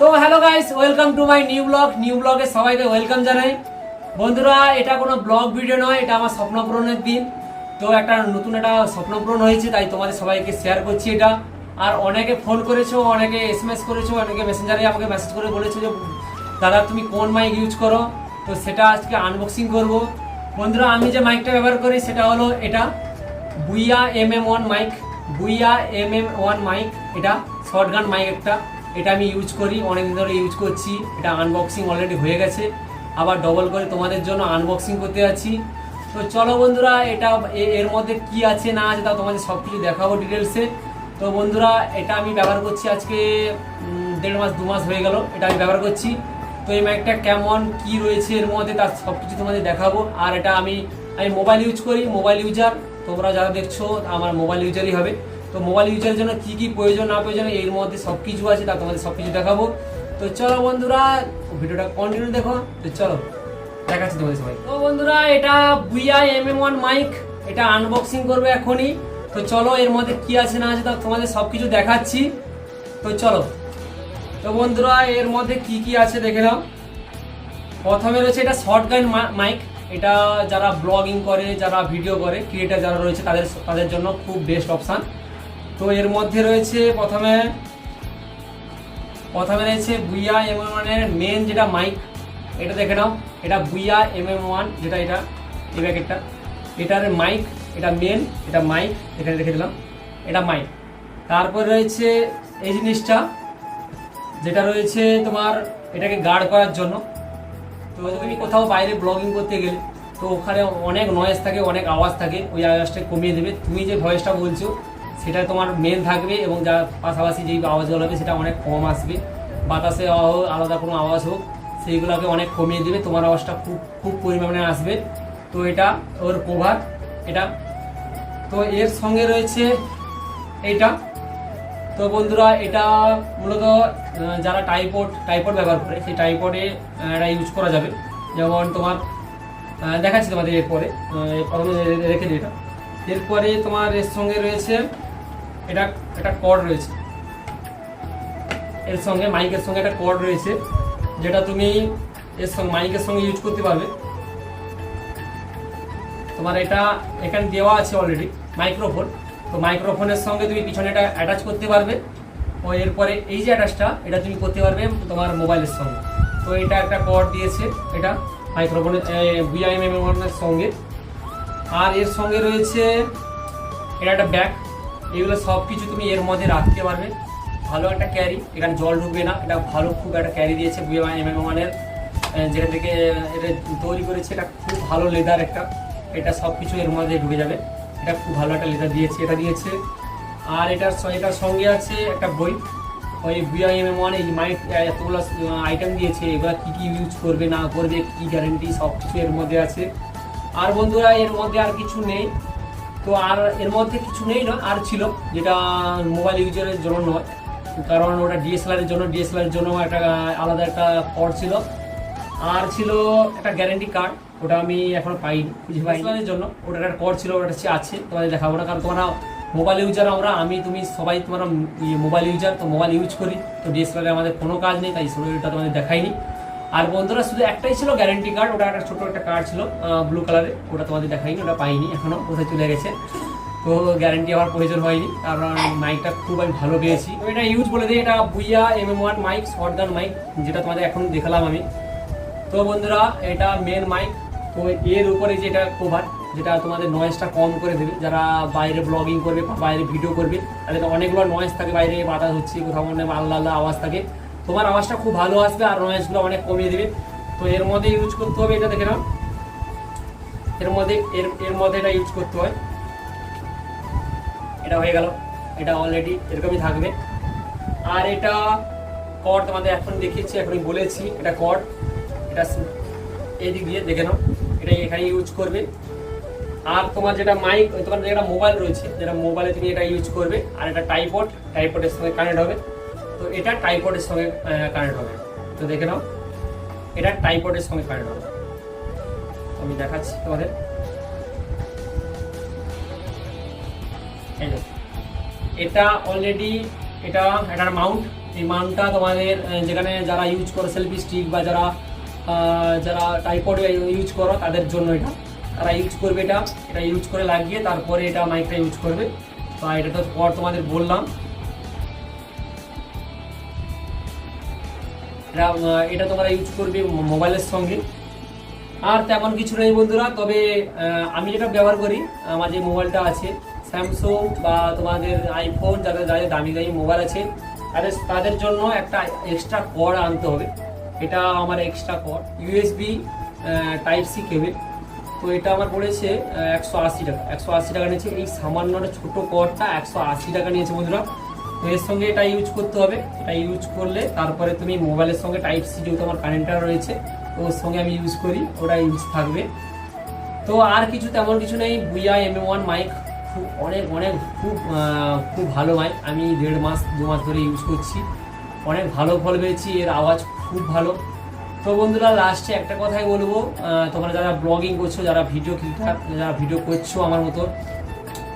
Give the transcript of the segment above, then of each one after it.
তো hello guys welcome to my new vlog new ব্লগে সবাইকে ওয়েলকাম জানাই। বন্ধুরা, এটা কোনো ব্লগ ভিডিও নয়, এটা আমার স্বপ্ন পূরণের দিন। তো একটা নতুন একটা স্বপ্ন পূরণ হয়েছে, তাই তোমাদের সবাইকে শেয়ার করছি এটা। আর অনেকে ফোন করেছ, অনেকে এস এম এস করেছ, অনেকে মেসেঞ্জারে আমাকে মেসেজ করে বলেছ যে, দাদা, তুমি কোন মাইক ইউজ করো? তো সেটা আজকে আনবক্সিং করব। বন্ধুরা, আমি যে মাইকটা ব্যবহার করি, সেটা হলো এটা। Boya M M one mic Boya M M one mic এটা শর্ট গান মাইক একটা। এটা আমি ইউজ করি, অনেকদিন ধরে ইউজ করছি। এটা আনবক্সিং অলরেডি হয়ে গেছে। আবার ডবল করে তোমাদের জন্য আনবক্সিং করতে যাচ্ছি। তো চলো বন্ধুরা, এটা এর মধ্যে কি আছে, না আছে, তা তোমাদের সব কিছু দেখাবো ডিটেলসে তো বন্ধুরা, এটা আমি ব্যবহার করছি আজকে দেড় মাস, দু মাস হয়ে গেল, এটা আমি ব্যবহার করছি। তো এই মাইকটা কেমন, কি রয়েছে এর মধ্যে, তার সব কিছু তোমাদের দেখাবো। আর এটা আমি আমি মোবাইল ইউজ করি মোবাইল ইউজার তোমরা যারা দেখছ, আমার মোবাইল ইউজারই হবে। তো মোবাইল ইউজের জন্য কি কি প্রয়োজন না প্রয়োজন, এর মধ্যে সব কিছু আছে, তা তোমাদের সব কিছু দেখাবো। তো চলো বন্ধুরা, ভিডিওটা কন্টিনিউ দেখো। তো চলো, দেখাচ্ছি তোমাদের সবাই তো বন্ধুরা, এটা Boya M M one mic এটা আনবক্সিং করবে এখনই। তো চলো, এর মধ্যে কি আছে না আছে তা তোমাদের সব কিছু দেখাচ্ছি। তো চলো, তো বন্ধুরা, এর মধ্যে কি কি আছে দেখে নাও। প্রথমে রয়েছে এটা শর্ট গান মাইক এটা যারা ব্লগিং করে, যারা ভিডিও করে ক্রিয়েটার যারা রয়েছে, তাদের তাদের জন্য খুব বেস্ট অপশান তো এর মধ্যে রয়েছে প্রথমে প্রথমে রয়েছে বুইয়া এম এম ওয়ানের মেন যেটা মাইক এটা দেখে নাও। এটা বুইয়া এম এম ওয়ান, যেটা এটা, এই প্যাকেটটা এটার মাইক এটা মেন এটা মাইক এখানে রেখে দিলাম। এটা মাইক তারপর রয়েছে এই জিনিসটা, যেটা রয়েছে তোমার এটাকে গার্ড করার জন্য। তো তুমি কোথাও বাইরে ব্লগিং করতে গেলে, তো ওখানে অনেক নয়েজ থাকে, অনেক আওয়াজ থাকে, ওই আওয়াজটা কমিয়ে দেবে। তুমি যে ভয়েসটা বলছো সেটা তোমার মেন থাকবে এবং যা পাশাপাশি যেই আওয়াজগুলো হবে সেটা অনেক কম আসবে। বাতাসে আলাদা কোনো আওয়াজ হোক, সেইগুলোকে অনেক কমিয়ে দেবে। তোমার আওয়াজটা খুব খুব পরিমাণে আসবে। তো এটা ওর কভার এটা। তো এর সঙ্গে রয়েছে এটা। তো বন্ধুরা, এটা মূলত যারা টাইপড টাইপড ব্যবহার করে, সেই টাইপডে এটা ইউজ করা যাবে। যেমন তোমার দেখাচ্ছি তোমাদের এরপরে প্রথমে রেখে দিই এটা। এরপরে তোমার এর সঙ্গে রয়েছে এটা একটা কর্ড রয়েছে। এর সঙ্গে মাইকের সঙ্গে একটা কর্ড রয়েছে, যেটা তুমি এর সঙ্গে, মাইকের সঙ্গে ইউজ করতে পারবে। তোমার এটা এখানে দেওয়া আছে অলরেডি মাইক্রোফোন তো মাইক্রোফোনের সঙ্গে তুমি পিছনে এটা অ্যাটাচ করতে পারবে। ও এরপরে এই যে অ্যাটাচটা এটা তুমি করতে পারবে তোমার মোবাইলের সঙ্গে। তো এটা একটা কর্ড দিয়েছে, এটা মাইক্রোফোনের বিআইএম এর সঙ্গে। আর এর সঙ্গে রয়েছে, এটা একটা ব্যাগ এগুলো সব কিছু তুমি এর মধ্যে রাখতে পারবে। ভালো একটা ক্যারি এখানে জল ঢুকবে না, এটা ভালো খুব একটা ক্যারি দিয়েছে এম যেটা থেকে এটা তৈরি করেছে, এটা খুব ভালো লেদার একটা, এটা সব কিছু এর মধ্যে ঢুকে যাবে। এটা খুব ভালো একটা লেদার দিয়েছে, এটা দিয়েছে। আর এটার এটার সঙ্গে আছে একটা বই, ওই বিআইএম ওয়ান এই মাইক এতগুলো আইটেম দিয়েছে, এগুলো কী কী ইউজ করবে, না করবে, কী গ্যারেন্টি সব কিছু এর মধ্যে আছে। আর বন্ধুরা, এর মধ্যে আর কিছু নেই। তো আর এর মধ্যে কিছু নেই না আর ছিল যেটা মোবাইল ইউজারের জন্য নয়। কারণ ওটা ডিএসএলআর এর জন্য ডিএসএলআর এর জন্য একটা আলাদা একটা কর্ড ছিল। আর ছিল একটা গ্যারেন্টি কার্ড ওটা আমি এখনও পাইনি। খুঁজে পাইনি জন্য ওটা একটা কর্ড ছিল ওটা আছে তোমাদের দেখাবো না কারণ তোমরা মোবাইল ইউজার আমরা আমি তুমি সবাই তোমরা মোবাইল ইউজার তো মোবাইল ইউজ করি। তো ডিএসএলআর আমাদের কোনো কাজ নেই তাই ওটা তোমাদের দেখাইনি। আর বন্ধুরা, শুধু একটাই ছিল গ্যারেন্টি কার্ড ওটা একটা ছোটো একটা কার্ড ছিল ব্লু কালারে ওটা তোমাদের দেখাইনি, ওটা পাইনি এখনও কোথায় চলে গেছে। তো গ্যারেন্টি আমার প্রয়োজন হয়নি, কারণ মাইকটা খুব আমি ভালো পেয়েছি। এটা ইউজ বলে দিই, এটা Boya M M one mic shotgun mic যেটা তোমাদের এখন দেখালাম আমি। তো বন্ধুরা, এটা মেন মাইক তো এর উপরে যেটা কভার যেটা তোমাদের নয়েজটা কম করে দেবে, যারা বাইরে ব্লগিং করবে বা বাইরে ভিডিও করবে, তাদের অনেকগুলো নয়েজ থাকে, বাইরে বাতাস হচ্ছে, কোথাও অনেক আল্লাহ আল্লাহ আওয়াজ থাকে। তোমার আওয়াজটা খুব ভালো আসবে আর নয়েজগুলো অনেক কমিয়ে দেবে। তো এর মধ্যে ইউজ করতে হবে এটা দেখে নাও। এর মধ্যে, এর এর মধ্যে এটা ইউজ করতে হয়। এটা হয়ে গেল। এটা অলরেডি এরকমই থাকবে। আর এটা কর্ড তোমাদের এখন দেখিয়েছি, এখনই বলেছি। এটা কর্ড এটা স- এই দিক দিয়ে দেখে নাও। এটা এখানে ইউজ করবে। আর তোমার যেটা মাইক তোমার যেটা মোবাইল রয়েছে, যেটা মোবাইলে তুমি এটা ইউজ করবে। আর এটা টাইপড টাইপডের সঙ্গে কানেক্ট হবে। তো এটা টাইপডের সঙ্গে কানেক্ট হবে। তো দেখে নাও, এটা টাইপডের সঙ্গে কানেক্ট হবে। আমি দেখাচ্ছি তোমাদের। এটা অলরেডি এটা এটার মাউন্ট এই মানটা তোমাদের যেখানে যারা ইউজ করো সেলফি স্টিক বা যারা যারা টাইপড ইউজ করো, তাদের জন্য এটা। তারা ইউজ করবে এটা এটা ইউজ করে লাগিয়ে তারপরে এটা মাইকটা ইউজ করবে। তো এটা তো পর তোমাদের বললাম এটা তোমরা ইউজ করবে মোবাইলের সঙ্গে। আর তেমন কিছু নেই বন্ধুরা, তবে আমি যেটা ব্যবহার করি, আমার যে মোবাইলটা আছে স্যামসুং বা তোমাদের আইফোন যাদের যাদের দামি দামি মোবাইল আছে, তাদের তাদের জন্য একটা এক্সট্রা কর্ড আনতে হবে। এটা আমার extra cord USB type C cable তো এটা আমার পড়েছে একশো আশি টাকা। একশো আশি টাকা নিয়েছে। এই সামান্য একটা ছোটো কর্ডটা একশো আশি টাকা নিয়েছে বন্ধুরা। তো এর সঙ্গে এটা ইউজ করতে হবে। এটা ইউজ করলে তারপরে তুমি মোবাইলের সঙ্গে টাইপ সি যেহেতু আমার কানেক্টার রয়েছে, তো ওর সঙ্গে আমি ইউজ করি, ওটা ইউজ থাকবে। তো আর কিছু তেমন কিছু নেই। বুয়া এম ওয়ান মাইক খুব অনেক অনেক খুব খুব ভালো মাইক আমি দেড় মাস, দু মাস ধরে ইউজ করছি। অনেক ভালো ফল পেয়েছি। এর আওয়াজ খুব ভালো। তো বন্ধুরা লাস্টে একটা কথাই বলব। তোমরা যারা ব্লগিং করছ, যারা ভিডিও যারা ভিডিও করছ আমার মতো,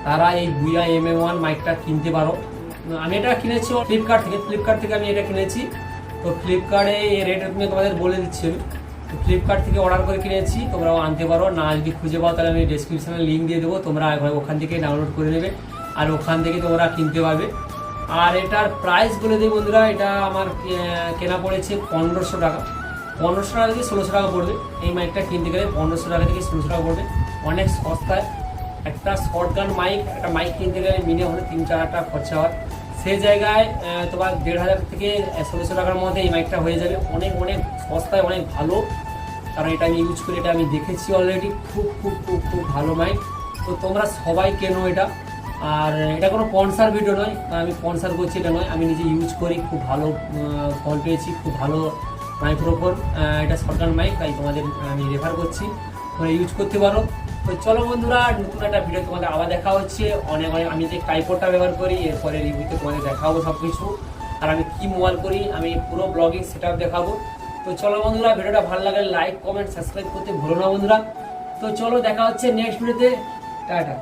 তারা এই বুয়া এম এ ওয়ান মাইকটা কিনতে পারো। আমি এটা কিনেছি ফ্লিপকার্ট থেকে। ফ্লিপকার্ট থেকে আমি এটা কিনেছি। তো ফ্লিপকার্টে এই রেট তুমি তোমাদের বলে দিচ্ছি তো ফ্লিপকার্ট থেকে অর্ডার করে কিনেছি তোমরাও আনতে পারো। না যদি খুঁজে পাও, তাহলে আমি ডেসক্রিপশনে লিঙ্ক দিয়ে দেবো। তোমরা ওখান থেকে ডাউনলোড করে নেবে। আর ওখান থেকে তোমরা কিনতে পারবে। আর এটার প্রাইস বলে দিই বন্ধুরা, এটা আমার কেনা পড়েছে পনেরোশো টাকা। পনেরোশো টাকা থেকে ষোলোশো টাকা পড়বে। এই মাইকটা কিনতে গেলে পনেরোশো টাকা থেকে ষোলোশো টাকা পড়বে। অনেক সস্তায়। একটা শর্টগান মাইক একটা মাইক কিনতে গেলে মিনিমাম হলে তিন চার হাজার খরচা হয়। সেই জায়গায় তোমার দেড় হাজার থেকে ষোলোশো টাকার মধ্যে এই মাইকটা হয়ে যাবে। অনেক অনেক সস্তায়, অনেক ভালো। কারণ এটা আমি ইউজ করি, এটা আমি দেখেছি অলরেডি খুব খুব খুব খুব ভালো মাইক তো তোমরা সবাই কেনো এটা? আর এটা কোনো স্পন্সার ভিডিও নয়। আমি স্পন্সার করছি, এটা নয়। আমি নিজে ইউজ করি, খুব ভালো ফল পেয়েছি, খুব ভালো মাইক্রোফোন এটা সরকার মাইক তাই তোমাদের, আমি রেফার করছি। তোমরা ইউজ করতে পারো। তো চলো বন্ধুরা, নতুন একটা ভিডিও তোমাদের আবার দেখা হচ্ছে। অনেক অনেক আমি যে টাইপোডটা ব্যবহার করি, এরপরে রিভিউতে তোমাদের দেখাবো সব কিছু আর আমি কি মোবাইল করি, আমি পুরো ব্লগিং সেট দেখাবো। তো চলো বন্ধুরা ভিডিওটা ভালো লাগলে লাইক কমেন্ট সাবস্ক্রাইব করতে ভুলো না বন্ধুরা। তো চলো দেখা হচ্ছে নেক্সট ভিডিওতে টাটা।